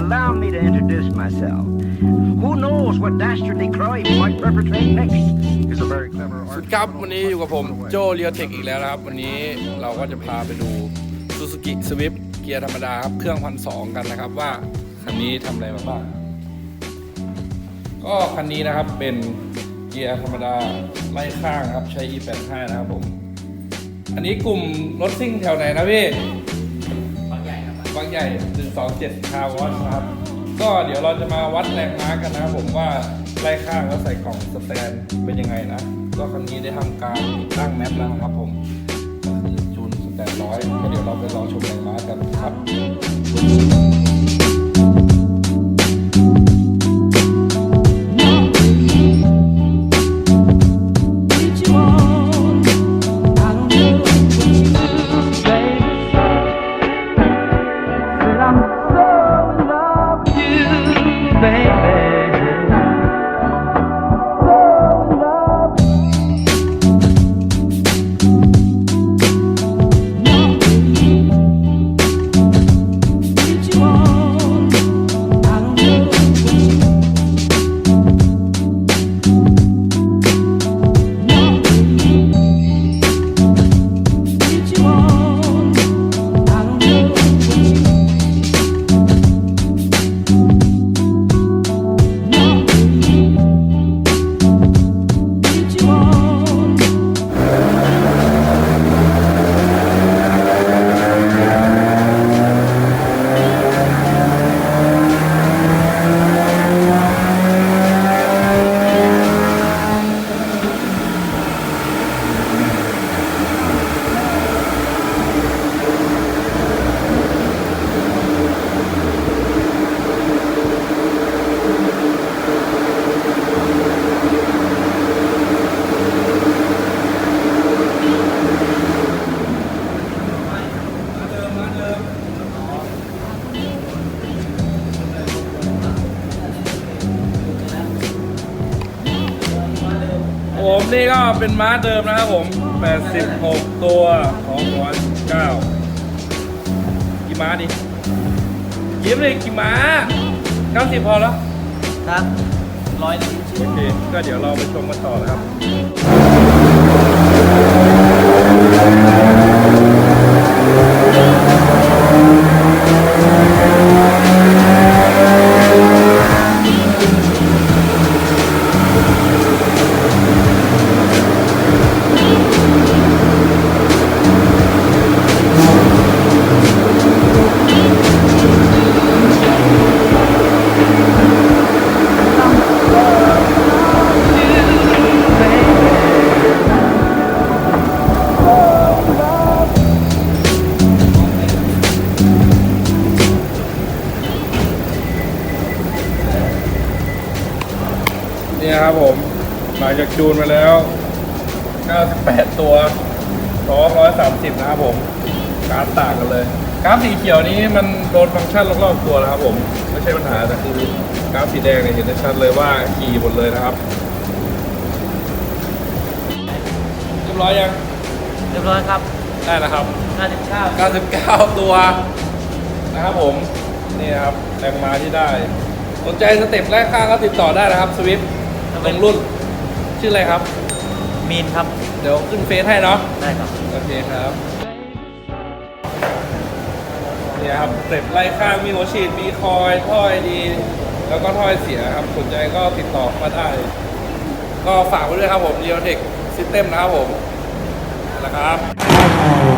Allow me to introduce myself. Who knows what dastardly crime might perpetrate next? He's a very clever สวัส art. ดีครับ วันนี้อยู่กับผมโจเรียเทคอีกแล้วนะครับ วันนี้เราก็จะพาไปดู Suzuki Swift เกียร์ธรรมดาครับ เครื่องพันสองกันนะครับว่า คันนี้ทำอะไรมาบ้าง ก็คันนี้นะครับเป็น กียร์ธรรมดาไล่ข้างครับใช้ E85 นะครับผม อันนี้กลุ่มรถซิ่งแถวไหนนะพี่บางใหญ่ครับบางใหญ่127คาร์วอตนะครับ ก็เดี๋ยวเราจะมาวัดแรงม้ากันนะครับผมว่าไล่ข้างแล้วใส่กล่องสแตนเป็นยังไงนะก็คันนี้ได้ทำการติดตั้งแมปแล้วนะครับผมก็คือจูนสแตนร้อยก็เดี๋ยวเราไปรอชมแรงม้ากันครับ ผมนี่ก็เป็นม้าเดิมนะครับผม 86 ตัว209กี่ม้าดิยิ้มเลยกี่ม้า 90 พอแล้ว ครับร้อยหนึ่งโอเค ก็เดี๋ยวเราไปชมกันต่อนะครับ นี่นะครับผมหลังจากจูนมาแล้ว 98 ตัว230 นะครับผมการดต่างกันเลยกราฟสีเขียวนี้มันโดนฟังก์ชันรอบๆตัวนะครับผมไม่ใช่ปัญหาแต่คือกราฟสีแดงเนี่ยเห็นได้ชัดเลยว่าขี่หมดเลยนะครับเรียบร้อยยังเรียบร้อยครับได้แล้วครับ59 99 ตัวนะครับผมนี่นะครับแรงม้าที่ได้ สนใจสเต็ปแรกข้างก็ติดต่อได้นะครับสวิฟ ตรงรุ่น ชื่ออะไรครับ มีนครับ เดี๋ยวขึ้นเฟซให้เนาะ ได้ครับ โอเคครับเนี่ยครับสเต็ปไล่ข้างมีหัวฉีดมีคอยถ้อยดี แล้วก็ถ้อยเสียครับสนใจก็ติดต่อมาได้ ก็ฝากไว้ด้วยครับผม r e a l t e c h System นะครับผมนะครับ